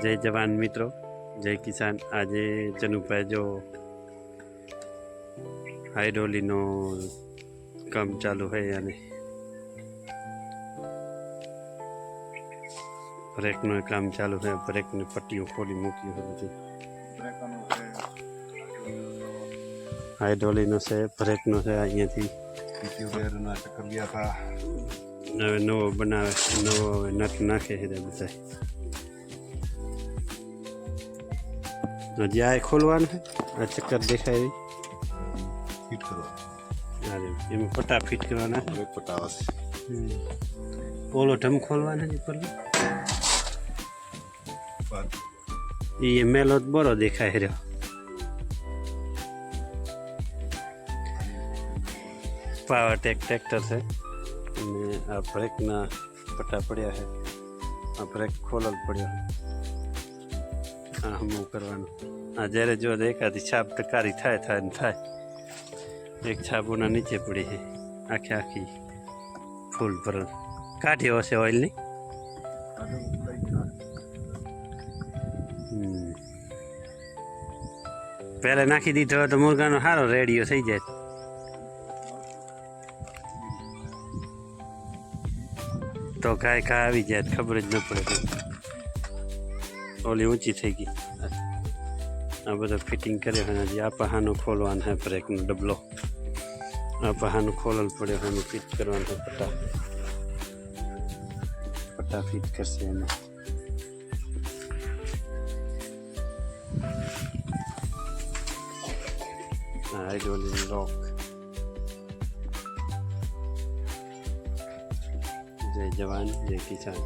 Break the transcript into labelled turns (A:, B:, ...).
A: જય જવાન મિત્રો. જય કિસાન. આજે ચનુભાઈ જો હાઇડ્રોલીનો કામ ચાલુ હોય અને બ્રેકનું કામ ચાલુ હોય બ્રેકની પટ્ટીઓ ખોલી મૂકી હોય બધી. હાઇડ્રોલીનો છે બ્રેકનો છે અહીંયાથી. હવે નવો બનાવે નવો નટ નાખે છે બધા. હજી આ ખોલવાનું છે આ ચક્કર દેખાય.
B: ફિટ કરવા
A: અરે એમાં પટ્ટા ફિટ કરવાના
B: હવે પટાવા
A: આવશે. ઓલો ઢમ ખોલવાનો છે
B: પર
A: એ મેલો બરો દેખાય રહ્યો પાવર ટેક ટ્રેક્ટર છે અને આ બ્રેકના પટ્ટા પડ્યા છે આ બ્રેક ખોલલ પડ્યો આ હમું કરવાનું આ જ્યારે જો તો એકાદી છાપ ટકારી થાય થાય ને થાય એક છાપોના નીચે પડી છે આખી આખી ફૂલ ભરલ કાઢ્યો હશે ઓઇલની હમ. પહેલા નાખી દીધો હોય તો મુરગાનો સારો રેડિયો થઈ જાય તો ગાય ઘા આવી જાય તો ખબર જ ન પડે ઓલી ઊંચી થઈ ગઈ. આ બધો ફિટિંગ કર્યો હોય હજી આ પહાનો ખોલવાનો છે બ્રેકનો ડબલો. આ પહાનો ખોલલ પડ્યો હોય એનું ફિટ કરવાનું હોય પટ્ટા પટ્ટા ફિટ કરશે એમાં હાઇડ્રોલિક લોક. જય જવાન, જય કિસાન.